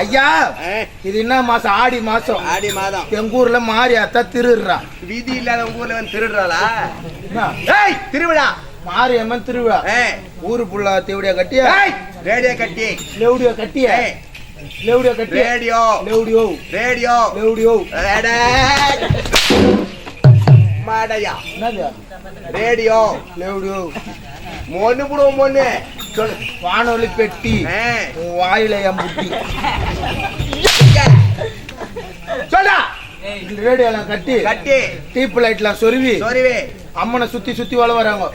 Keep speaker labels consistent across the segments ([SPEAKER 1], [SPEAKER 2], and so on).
[SPEAKER 1] ஐயா இது என்ன மாசம்? ஆடி மாசம்.
[SPEAKER 2] ஆடி மாதம்.
[SPEAKER 1] எங்க ஊர்ல மாறி அத்தா திருடுறா.
[SPEAKER 2] வீதி இல்லாத உங்க ஊர்ல வந்து திருடுறாளா? ஏய் திருவிழா.
[SPEAKER 1] மாரியம்மன் திருவிழா. ஊரு புள்ள தேவடியா கட்டியா?
[SPEAKER 2] ரேடியோ கட்டி.
[SPEAKER 1] லெவுடியா கட்டியா? லெவுடியா கட்டியா?
[SPEAKER 2] ரேடியோ.
[SPEAKER 1] லெவுடியோ.
[SPEAKER 2] ரேடியோ.
[SPEAKER 1] லெவுடியோ.
[SPEAKER 2] மாடையா. ரேடியோ.
[SPEAKER 1] லெவுடியோ.
[SPEAKER 2] மொன்னு புடுவோம் மொன்னு. சொல்லு
[SPEAKER 1] வானொலி பெட்டி வாயில புட்டி
[SPEAKER 2] சொல்லா
[SPEAKER 1] ரேடியோலாம் கட்டி.
[SPEAKER 2] கட்டி.
[SPEAKER 1] டீப் லைட்லாம் சொருவி.
[SPEAKER 2] சொருவி.
[SPEAKER 1] அம்மனை சுத்தி சுத்தி வள வராங்க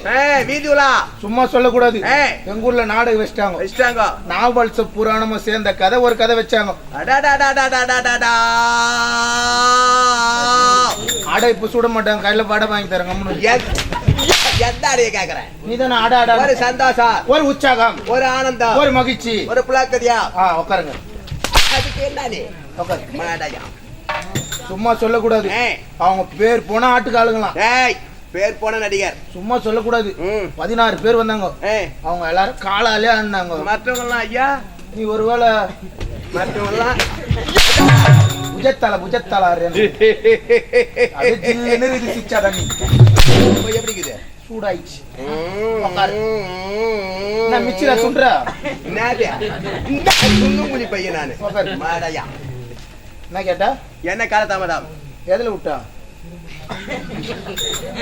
[SPEAKER 2] வீதி உலா.
[SPEAKER 1] சும்மா சொல்லக்கூடாது. எங்க ஊர்ல நாடகம் வச்சிட்டாங்க.
[SPEAKER 2] வச்சிட்டாங்க.
[SPEAKER 1] நாவல்ச புராணமும் சேர்ந்த கதை ஒரு கதை வச்சாங்க. ஆடை இப்ப சுட மாட்டாங்க. கையில படம் வாங்கி தரங்க
[SPEAKER 2] எந்த அடைய கேக்குறேன்?
[SPEAKER 1] நீ தானே ஆட ஆட.
[SPEAKER 2] ஒரு சந்தோஷம்.
[SPEAKER 1] ஒரு உற்சாகம்.
[SPEAKER 2] ஒரு ஆனந்தம்.
[SPEAKER 1] ஒரு மகிழ்ச்சி.
[SPEAKER 2] ஒரு புலாக்கதியா
[SPEAKER 1] ஆ உட்காருங்க.
[SPEAKER 2] அதுக்கு என்ன நீ
[SPEAKER 1] உட்காரு சும்மா சொல்லக்கூடாது. அவங்க பேர் போனா ஆட்டுக்காளுங்களாம்
[SPEAKER 2] ஏய் பேர் போன நடிகர்.
[SPEAKER 1] சும்மா சொல்லக்கூடாது. பதினாறு பேர் வந்தாங்க. அவங்க எல்லாரும் காலாலே ஆடினாங்க.
[SPEAKER 2] மற்றவங்கலாம் ஐயா?
[SPEAKER 1] நீ ஒருவேளை
[SPEAKER 2] மற்றவங்கலாம்
[SPEAKER 1] புஜத்தல புஜத்தல அது ஜில்லுன்னு இது சிச்சா தண்ணி
[SPEAKER 2] போய் எப்படி இருக்குது?
[SPEAKER 1] சூடாயிடுச்சு. நான் மிச்சிரா சொல்ற?
[SPEAKER 2] என்னது? இந்த குண்டுங்குழி பையன் நானு. மாடையா
[SPEAKER 1] என்ன கேட்டா?
[SPEAKER 2] என்ன காலதாமதம்
[SPEAKER 1] எதுல விட்டா?